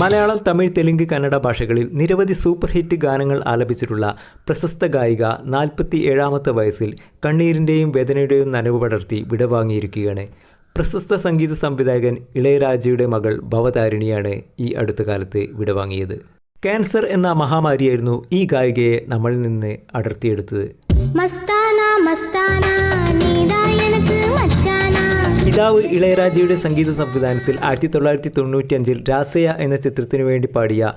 മലയാളം തമിഴ് തെലുങ്ക് കന്നഡ ഭാഷകളിൽ നിരവധി super hit ഗാനങ്ങൾ ആലപിച്ചിട്ടുള്ള പ്രശസ്ത ഗായിക നാൽപ്പത്തി ഏഴാമത്തെ വയസ്സിൽ കണ്ണീരിന്റെയും വേദനയുടെയും നനവ് പടർത്തി വിടവാങ്ങിയിരിക്കുകയാണ്. പ്രശസ്ത സംഗീത സംവിധായകൻ ഇളയരാജയുടെ മകൾ ഭവതാരിണിയാണ് ഈ അടുത്ത കാലത്ത് വിടവാങ്ങിയത്. ക്യാൻസർ എന്ന മഹാമാരിയായിരുന്നു ഈ ഗായികയെ നമ്മളിൽ നിന്ന് അടർത്തിയെടുത്തത്. മസ്താന മസ്താന പിതാവ് ഇളയരാജയുടെ സംഗീത സംവിധാനത്തിൽ ആയിരത്തി തൊള്ളായിരത്തി തൊണ്ണൂറ്റിയഞ്ചിൽ രാസയ എന്ന ചിത്രത്തിനു വേണ്ടി പാടിയ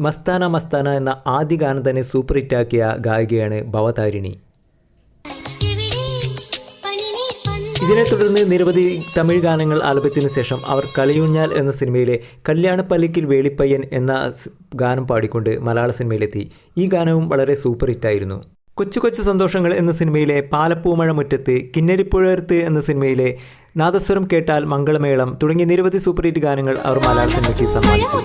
മസ്താന മസ്താന എന്ന ആദ്യ ഗാനം തന്നെ സൂപ്പർ ഹിറ്റാക്കിയ ഗായികയാണ് ഭവതാരിണി. ഇതിനെ തുടർന്ന് നിരവധി തമിഴ് ഗാനങ്ങൾ ആലപിച്ചതിന് ശേഷം അവർ കളിയൂഞ്ഞാൽ എന്ന സിനിമയിലെ കല്യാണപ്പള്ളിക്കിൽ വേളിപ്പയ്യൻ എന്ന ഗാനം പാടിക്കൊണ്ട് മലയാള സിനിമയിലെത്തി. ഈ ഗാനവും വളരെ സൂപ്പർ ഹിറ്റായിരുന്നു കൊച്ചു കൊച്ചു സന്തോഷങ്ങൾ എന്ന സിനിമയിലെ പാലപ്പൂമഴ മുറ്റത്ത് കിന്നരിപ്പുഴർത്ത് എന്ന സിനിമയിലെ നാദസ്വരം കേട്ടാൽ മംഗളമേളം തുടങ്ങിയ നിരവധി സൂപ്പർ ഹിറ്റ് ഗാനങ്ങൾ അവർ മലയാള സിനിമയ്ക്ക് സമ്മാനിച്ചു.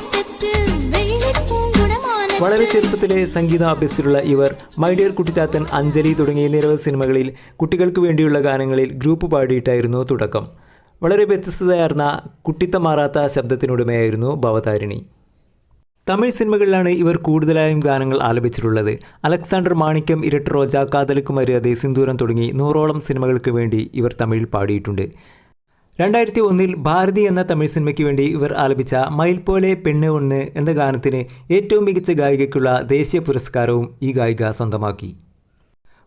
വളരെ ചെറുപ്പത്തിലെ സംഗീതം അഭ്യസിച്ചിട്ടുള്ള ഇവർ മൈ ഡിയർ കുട്ടിച്ചാത്തൻ അഞ്ജലി തുടങ്ങിയ നിരവധി സിനിമകളിൽ കുട്ടികൾക്ക് വേണ്ടിയുള്ള ഗാനങ്ങളിൽ ഗ്രൂപ്പ് പാടിയിട്ടായിരുന്നു തുടക്കം. വളരെ വ്യത്യസ്തതയാർന്ന കുട്ടിത്തമാറാത്ത ശബ്ദത്തിനുടമയായിരുന്നു ഭവതാരിണി. തമിഴ് സിനിമകളിലാണ് ഇവർ കൂടുതലായും ഗാനങ്ങൾ ആലപിച്ചിട്ടുള്ളത്. അലക്സാണ്ടർ മാണിക്യം ഇരട്ട റോജ കാതലുക്ക് മര്യാദ സിന്ദൂരം തുടങ്ങി നൂറോളം സിനിമകൾക്ക് വേണ്ടി ഇവർ തമിഴിൽ പാടിയിട്ടുണ്ട്. രണ്ടായിരത്തി ഒന്നിൽ ഭാരതി എന്ന തമിഴ് സിനിമയ്ക്ക് വേണ്ടി ഇവർ ആലപിച്ച മയിൽ പോലെ പെണ്ണ് ഒന്ന് എന്ന ഗാനത്തിന് ഏറ്റവും മികച്ച ഗായികയ്ക്കുള്ള ദേശീയ പുരസ്കാരവും ഈ ഗായിക സ്വന്തമാക്കി.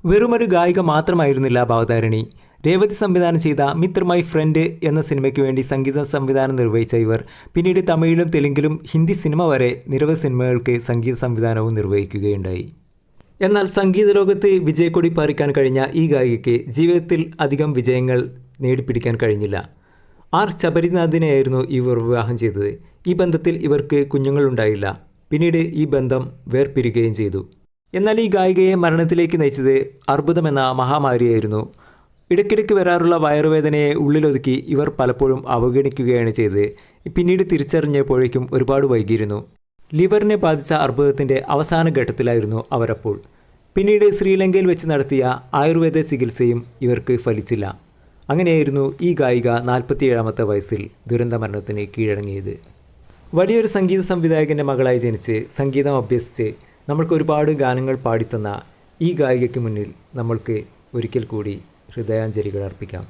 വെറുമൊരു ഗായിക മാത്രമായിരുന്നില്ല ഭാവതാരിണി. രേവതി സംവിധാനം ചെയ്ത മിത്ര മൈ ഫ്രണ്ട് എന്ന സിനിമയ്ക്ക് വേണ്ടി സംഗീത സംവിധാനം നിർവഹിച്ച ഇവർ പിന്നീട് തമിഴിലും തെലുങ്കിലും ഹിന്ദി സിനിമ വരെ നിരവധി സിനിമകൾക്ക് സംഗീത സംവിധാനവും നിർവഹിക്കുകയുണ്ടായി. എന്നാൽ സംഗീത ലോകത്ത് വിജയക്കൊടി പാറിക്കാൻ കഴിഞ്ഞ ഈ ഗായികയ്ക്ക് ജീവിതത്തിൽ അധികം വിജയങ്ങൾ നേടിപ്പിടിക്കാൻ കഴിഞ്ഞില്ല. ആർ. ശബരിനാഥിനെയായിരുന്നു ഇവർ വിവാഹം ചെയ്തത്. ഈ ബന്ധത്തിൽ ഇവർക്ക് കുഞ്ഞുങ്ങളുണ്ടായില്ല. പിന്നീട് ഈ ബന്ധം വേർപിരിയുകയും ചെയ്തു. എന്നാൽ ഈ ഗായികയെ മരണത്തിലേക്ക് നയിച്ചത് അർബുദമെന്ന മഹാമാരിയായിരുന്നു. ഇടയ്ക്കിടയ്ക്ക് വരാറുള്ള വയറുവേദനയെ ഉള്ളിലൊതുക്കി ഇവർ പലപ്പോഴും അവഗണിക്കുകയാണ് ചെയ്തത്. പിന്നീട് തിരിച്ചറിഞ്ഞപ്പോഴേക്കും ഒരുപാട് വൈകിയിരുന്നു. ലിവറിനെ ബാധിച്ച അർബുദത്തിന്റെ അവസാന ഘട്ടത്തിലായിരുന്നു അവരപ്പോൾ. പിന്നീട് ശ്രീലങ്കയിൽ വെച്ച് നടത്തിയ ആയുർവേദ ചികിത്സയും ഇവർക്ക് ഫലിച്ചില്ല. അങ്ങനെയായിരുന്നു ഈ ഗായിക നാൽപ്പത്തിയേഴാമത്തെ വയസ്സിൽ ദുരന്ത മരണത്തിന് കീഴടങ്ങിയത്. വലിയൊരു സംഗീത സംവിധായകന്റെ മകളായി ജനിച്ച് സംഗീതം അഭ്യസിച്ച് നമ്മൾക്ക് ഒരുപാട് ഗാനങ്ങൾ പാടിത്തന്ന ഈ ഗായികയ്ക്ക് മുന്നിൽ നമ്മൾക്ക് ഒരിക്കൽ കൂടി ഹൃദയാഞ്ജലികൾ അർപ്പിക്കാം.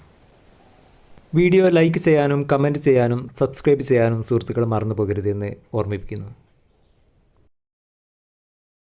വീഡിയോ ലൈക്ക് ചെയ്യാനും കമന്റ് ചെയ്യാനും സബ്സ്ക്രൈബ് ചെയ്യാനും സുഹൃത്തുക്കൾ മറന്നു പോകരുതെന്ന് ഓർമ്മിപ്പിക്കുന്നു.